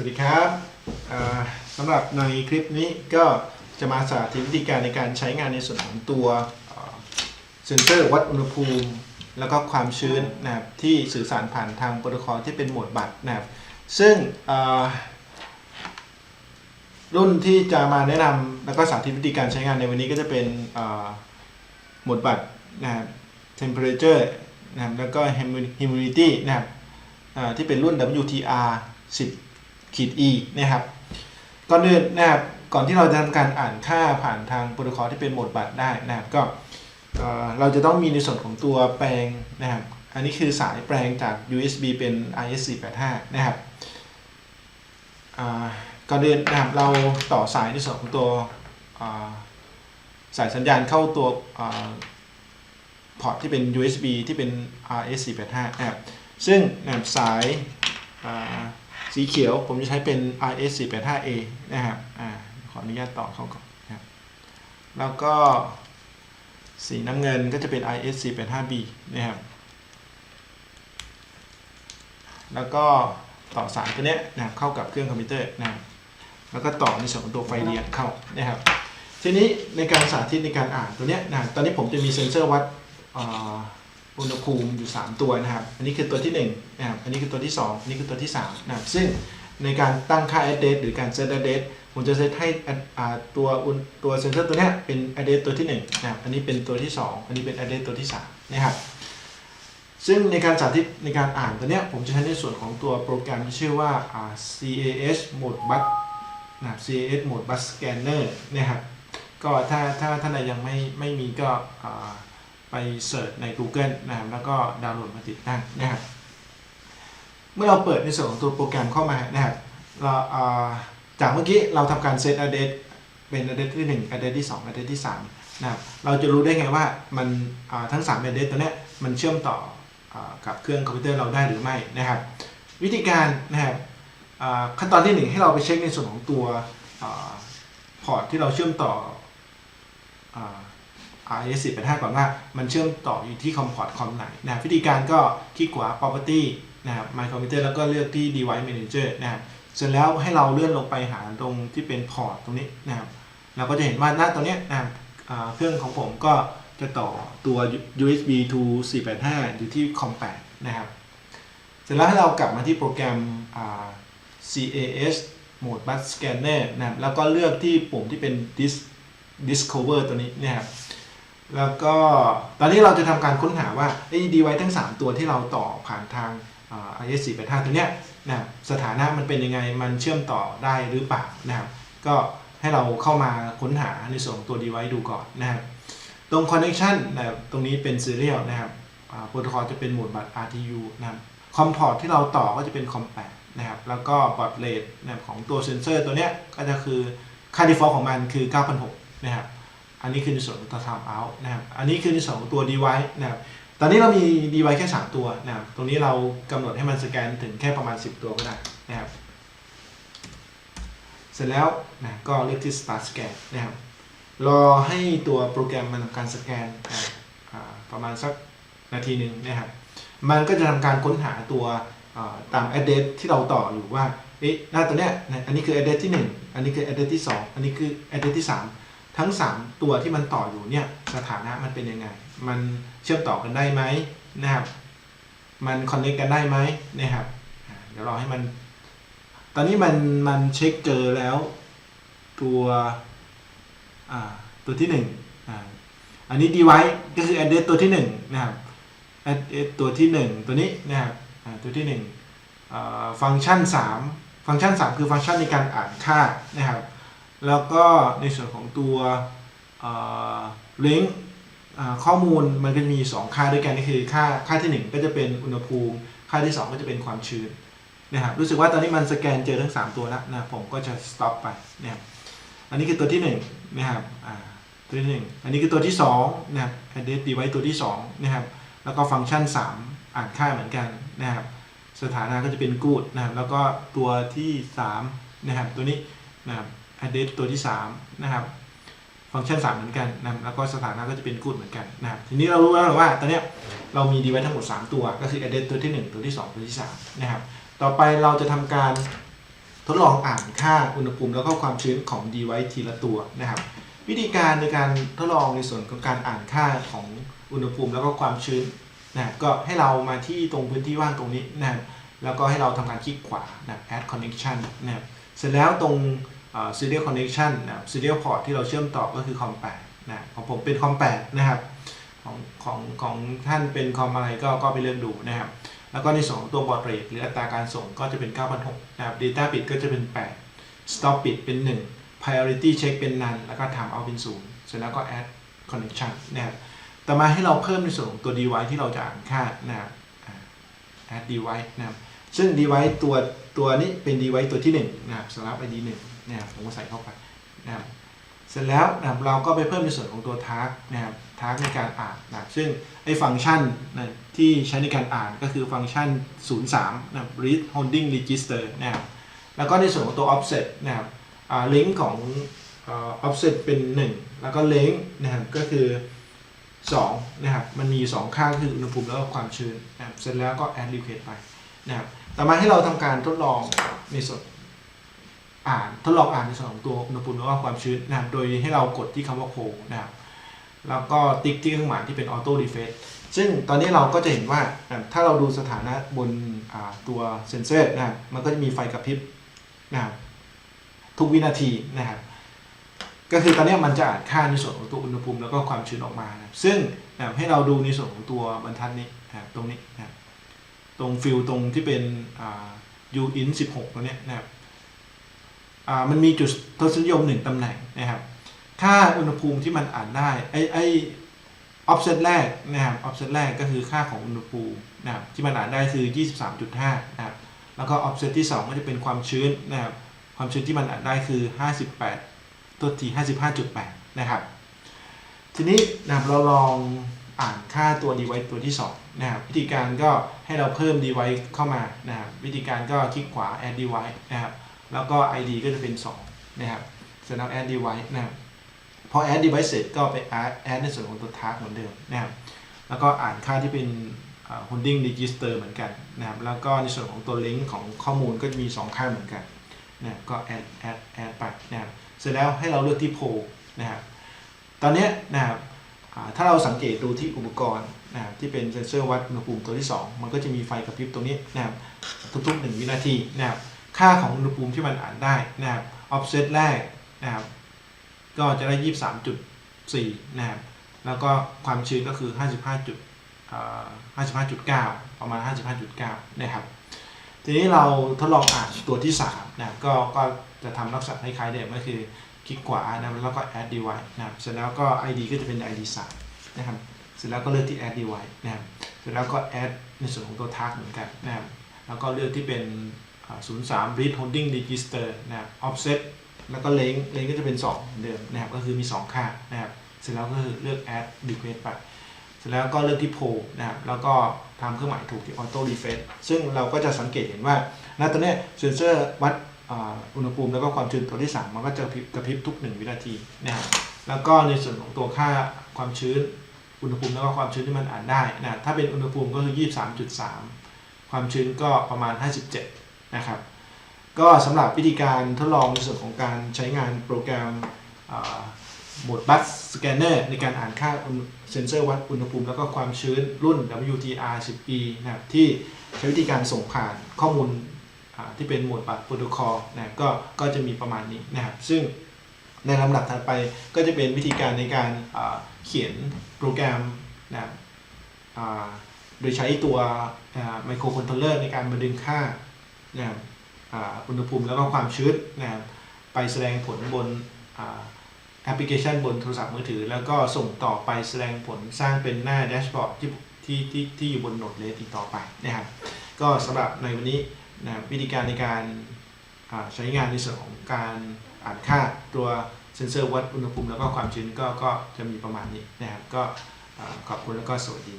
สวัสดีครับสำหรับในคลิปนี้ก็จะมาสาธิตวิธีการในการใช้งานในส่วนของตัวเซนเซอร์วัดอุณหภูมิ แล้วก็ความชื้นนะครับที่สื่อสารผ่านทางโปรโตคอลที่เป็นโหมดบัตรนะครับซึ่งรุ่นที่จะมาแนะนำแล้วก็สาธิตวิธีการใช้งานในวันนี้ก็จะเป็นโหมดบัตรนะครับ temperature นะครับแล้วก็ humidity นะครับที่เป็นรุ่น WTR 10 ขีด E นะครับก่อนอื่นนะครับก่อนที่เราจะทำการอ่านค่าผ่านทางโปรโตคอลที่เป็นโหมดบัตรได้นะครับก็เราจะต้องมีในส่วนของตัวแปลงนะครับ อันนี้คือสายแปลงจาก USB เป็น RS485 นะครับก่อนอื่นนะครับเราต่อสายในส่วนของตัวสายสัญญาณเข้าตัวพอร์ตที่เป็น USB ที่เป็น RS485 นะครับซึ่งสายา สีเขียวผมจะใช้เป็น RS485A นะครับอขออนุญาตต่อเข้าก่อนนะครับแล้วก็สีน้ำเงินก็จะเป็น RS485B นะครับ แล้วก็ต่อสายตัวเนี้ยนะครับเข้ากับเครื่องคอมพิวเตอร์นะครับแล้วก็ต่อในส่วนของตัวไฟเรียนเข้านะครับ ทีนี้ในการสาธิตในการอ่านตัวเนี้ยนะตอนนี้ผมจะมีเซ็นเซอร์วัด อุณหภูมิอยู่ 3 ตัวนะครับ อันนี้คือตัวที่1นะครับ อันนี้คือตัวที่ 2 อันนี้คือตัวที่3นะครับ ซึ่งในการตั้งค่า address หรือการ set address ผมจะเซตให้ตัวตัวเซนเซอร์ตัวเนี้ยเป็น address ตัวที่1นะครับ อันนี้เป็นตัวที่ 2 อันนี้เป็น address ตัวที่3นะครับ ซึ่งในการสาธิตในการอ่านตัวเนี้ยผมจะใช้ในส่วนของตัวโปรแกรมที่ชื่อว่าอ่า CAS Mode Bus นะครับ CAS Mode Bus Scanner นะครับ ก็ถ้าถ้าท่านใดยังไม่ไม่มีก็อ่า ไปเสิร์ชใน Google นะครับแล้วก็ดาวน์โหลดมาติดตั้งนะครับเมื่อเราเปิดในส่วนของตัวโปรแกรมเข้ามานะครับเราจากเมื่อกี้เราทำการเซต address เป็น address ที่ 1 address ที่ 2 address ที่3นะครับเราจะรู้ได้ไงว่ามันทั้ง 3 address ตัวนี้มันเชื่อมต่ออกับเครื่องคอมพิวเตอร์เราได้หรือไม่นะครับ วิธีการนะครับขั้นตอนที่ 1 ให้เราไปเช็คในส่วนของตัวพอร์ตที่เราเชื่อมต่อ อา RS 10 8 5ก่อนว่ามันเชื่อมต่ออยู่ที่คอมพอร์ตคอมไหนนะครับวิธีการก็คลิกขวา property นะครับ my computer แล้วก็เลือกที่ device manager นะครับเสร็จแล้วให้เราเลื่อนลงไปหาตรงที่เป็นพอร์ตตรงนี้นะครับเราก็จะเห็นว่าหน้าตรงนี้นะครับเครื่องของผมก็จะต่อตัว USB to 485 อยู่ที่คอม8นะครับเสร็จแล้วให้เรากลับมาที่โปรแกรม CAS Mode Bus Scanner นะครับแล้วก็เลือกที่ปุ่มที่เป็น Dis Discover ตัวนี้นะครับ แล้วก็ตอนนี้เราจะทำการค้นหาว่าไอ้ดีไวทั้ง 3 ตัวที่เราต่อผ่านทางอ่า IS 4 8 5ตัวเนี้ยนะสถานะมันเป็นยังไงมันเชื่อมต่อได้หรือเปล่านะครับก็ให้เราเข้ามาค้นหาในส่วนของตัวดีไวดูก่อนนะครับตรง connection นะครับตรงนี้เป็น serial นะครับโปรโตคอลจะเป็นโหมดบัตร RTU นะครับคอมพอร์ตที่เราต่อก็จะเป็นคอม8นะครับแล้วก็บอร์ดเรทนะครับของตัวเซนเซอร์ตัวเนี้ยก็จะคือค่า default ของมันคือ 9,600นะครับ อันนี้คือในส่วนของตัว time out นะครับ อันนี้คือในส่วนของตัว device นะครับ ตอนนี้เรามี device แค่ 3 ตัวนะครับ ตรงนี้เรากำหนดให้มันสแกนถึงแค่ประมาณ 10 ตัวก็ได้นะครับ เสร็จแล้วนะก็เลือกที่ start scan นะครับ รอให้ตัวโปรแกรมมันทำการสแกนนะประมาณสักนาทีหนึ่งนะครับ มันก็จะทำการค้นหาตัวตาม address ที่เราต่ออยู่ว่าเอ๊ะหน้าตัวเนี้ยนะอันนี้คือ address ที่ 1 อันนี้คือ address ที่ 2 อันนี้คือ address ที่ 3 ทั้ง 3 ตัวที่มันต่ออยู่เนี่ยสถานะมันเป็นยังไง มันเชื่อมต่อกันได้ไหมนะครับ มันคอนเนคกันได้ไหมนะครับเดี๋ยวรอให้มัน ตอนนี้มันมันเช็คเจอแล้วตัวตัวที่1อ่าอันนี้ device ก็คือ address ตัวที่1นะครับ address ตัวที่ 1 ตัวนี้นะครับตัวที่1อ่าฟังก์ชัน3ฟังก์ชัน 3 คือฟังก์ชันในการอ่านค่านะครับ แล้วก็ในส่วนของตัวลิงก์ข้อมูลมันก็จะมี 2 ค่าด้วยกันก็คือค่าค่าที่ 1 ก็จะเป็นอุณหภูมิ ค่าที่ 2 ก็จะเป็นความชื้นนะครับรู้สึกว่าตอนนี้มันสแกนเจอทั้ง 3 ตัวแล้วนะผมก็จะ stop ไปนะครับอันนี้คือตัวที่1นะครับอ่าตัวที่1อันนี้คือตัวที่2นะครับ address device ตัวที่2นะครับแล้วก็ฟังก์ชัน 3 อ่านค่าเหมือนกันนะครับสถานะก็จะเป็น good นะครับแล้วก็ตัวที่3นะครับตัวนี้นะครับ address ตัวที่3นะครับฟังก์ชัน3เหมือนกันนะแล้วก็สถานะก็จะเป็น good เหมือนกันนะครับทีนี้เรารู้แล้วว่าตอนเนี้ยเรามี device ทั้งหมด 3 ตัว ก็คือ address ตัวที่ 1 ตัวที่ 2 ตัวที่3นะครับต่อไปเราจะทำการทดลองอ่านค่าอุณหภูมิแล้วก็ความชื้นของ device ทีละตัวนะครับ วิธีการในการทดลองในส่วนของการอ่านค่าของอุณหภูมิแล้วก็ความชื้นนะครับก็ให้เรามาที่ตรงพื้นที่ว่างตรงนี้นะครับแล้วก็ให้เราทำการคลิกขวานะ add connection นะครับเสร็จแล้วตรง serial connection นะครับ serial port ที่เราเชื่อมต่อก็คือ com 8นะของผมเป็น com 8นะครับของของของท่านเป็นคอมอะไรก็ก็ไปเลือกดูนะครับแล้วก็ในส่วนของตัวบอร์ดเรทหรืออัตราการส่งก็จะเป็น9,600นะครับ data bit ก็จะเป็น 8 stop bit เป็น 1 priority check เป็น none แล้วก็ time out เป็น 0 เสร็จแล้วก็ add connection นะครับต่อมาให้เราเพิ่มในส่วนของตัว device ที่เราจะอ่านค่านะครับอ่า add device นะครับซึ่ง device ตัวตัวนี้เป็น device ตัวที่ 1 นะครับสำหรับ ID 1 นะครับผมก็ใส่เข้าไปนะครับเสร็จแล้วนะครับเราก็ไปเพิ่มในส่วนของตัว task นะครับ task ในการอ่านนะครับซึ่งไอ้ฟังก์ชันนะที่ใช้ในการอ่านก็คือฟังก์ชัน 03นะครับ read holding register นะครับแล้วก็ในส่วนของตัว offset นะครับอ่า length ของอ่า offset เป็น 1 แล้วก็ length นะครับก็คือ2นะครับมันมี 2 ค่าคืออุณหภูมิแล้วก็ความชื้นนะครับเสร็จแล้วก็ add request ไปนะครับต่อมาให้เราทำการทดลองในส่วน อ่านทดลองอ่านในส่วนของตัวอุณหภูมิแล้วก็ความชื้นนะครับ โดยให้เรากดที่คำว่าโ l นะครับ แล้วก็ติ๊กที่เครื่องหมายที่เป็น auto refresh ซึ่งตอนนี้เราก็จะเห็นว่าถ้าเราดูสถานะบนตัวเซนเซอร์นะครับ มันก็จะมีไฟกระพริบนะครับทุกวินาทีนะครับ ก็คือตอนนี้มันจะอ่านค่าในส่วนของตัวอุณหภูมิแล้วก็ความชื้นออกมานะซึ่งนะให้เราดูในส่วนของตัวบรรทัดนี้นะตรงนี้นะตรงฟิลตรงที่เป็น u in 16ตรงเนี้ยนะครับ มันมีจุดทศนิยมหนึ่งตำแหน่งนะครับ ค่าอุณหภูมิที่มันอ่านได้ไอไอ offset แรกนะครับ offset แรกก็คือค่าของอุณหภูมินะครับที่มันอ่านได้คือ 23.5นะครับแล้วก็ offset ที่ 2 ก็จะเป็นความชื้นนะครับความชื้นที่มันอ่านได้คือ 58ตัวที55.8 นะครับ ทีนี้นะครับเราลองอ่านค่าตัว device ตัวที่2นะครับวิธีการก็ให้เราเพิ่ม device เข้ามานะครับวิธีการก็คลิกขวา add device นะครับ แล้วก็ ID ก็จะเป็น 2 นะครับเสร็จแล้ว add device นะครับพอ add device เสร็จก็ไป add add ในส่วนของตัว task เหมือนเดิมนะครับแล้วก็อ่านค่าที่เป็น holding register เหมือนกันนะครับแล้วก็ในส่วนของตัว link ของข้อมูลก็จะมี 2 ค่าเหมือนกันนะก็ add add add ไปนะครับเสร็จแล้วให้เราเลือกที่ pole นะครับตอนนี้นะครับถ้าเราสังเกตดูที่อุปกรณ์นะครับที่เป็นเซนเซอร์วัดอุณหภูมิตัวที่ 2 มันก็จะมีไฟกระพริบตรงนี้นะครับทุกๆ 1 วินาทีนะครับ ค่าของอุณหภูมิที่มันอ่านได้นะครับ offset แรกนะครับ ก็จะได้ 23.4 นะครับ แล้วก็ความชื้นก็คือ 55จุดอ่า55.9 ประมาณ 55.9 นะครับ ทีนี้เราทดลองอ่านตัวที่ 3 นะครับ ก็ก็จะทำลักษณะคล้ายๆเดิมก็คือคลิกขวานะแล้วก็ add device นะครับ เสร็จแล้วก็ ID ก็จะเป็น ID 3นะครับ เสร็จแล้วก็เลือกที่ add device นะครับ เสร็จแล้วก็ add ในส่วนของตัว task เหมือนกันนะครับ แล้วก็เลือกที่เป็น 03 read holding register นะครับ offset แล้วก็ length length ก็จะเป็น2เหมือนเดิมนะครับ ก็คือมี 2 ค่านะครับ เสร็จแล้วก็คือเลือก add request ไปเสร็จแล้วก็เลือกที่ pole นะครับ แล้วก็ทำเครื่องหมายถูกที่ auto refresh ซึ่งเราก็จะสังเกตเห็นว่า ณ ตอนนี้เซนเซอร์วัดอุณหภูมิแล้วก็ความชื้นตัวที่ 3 มันก็จะกระพริบกระพริบทุก 1 วินาทีนะครับ แล้วก็ในส่วนของตัวค่าความชื้น อุณหภูมิแล้วก็ความชื้นที่มันอ่านได้นะ ถ้าเป็นอุณหภูมิก็คือ 23.3 ความชื้นก็ประมาณ 57 นะครับ ก็สำหรับวิธีการทดลองในส่วนของการใช้งานโปรแกรมโหมดบัสสแกนเนอร์ในการอ่านค่าเซนเซอร์วัดอุณหภูมิ แล้วก็ความชื้นรุ่น WTR 10E นะครับที่ใช้วิธีการส่งผ่านข้อมูลที่เป็นโหมดบัสโปรโตคอลนะก็ก็จะมีประมาณนี้นะครับ ซึ่งในลำดับถัดไปก็จะเป็นวิธีการในการเขียนโปรแกรมนะโดยใช้ตัวไมโครคอนโทรลเลอร์ในการมาดึงค่า นะครับอ่าอุณหภูมิแล้วก็ความชื้นนะครับไปแสดงผลบนอ่าแอปพลิเคชันบนโทรศัพท์มือถือ แล้วก็ส่งต่อไปแสดงผลสร้างเป็นหน้าแดชบอร์ดที่ที่ที่ที่อยู่บนโนดเลสอีกต่อไปนะครับก็สำหรับในวันนี้นะวิธีการในการอ่าใช้งานในส่วนของการอ่านค่าตัวเซนเซอร์วัดอุณหภูมิแล้วก็ความชื้นก็ก็จะมีประมาณนี้นะครับก็ขอบคุณแล้วก็สวัสดี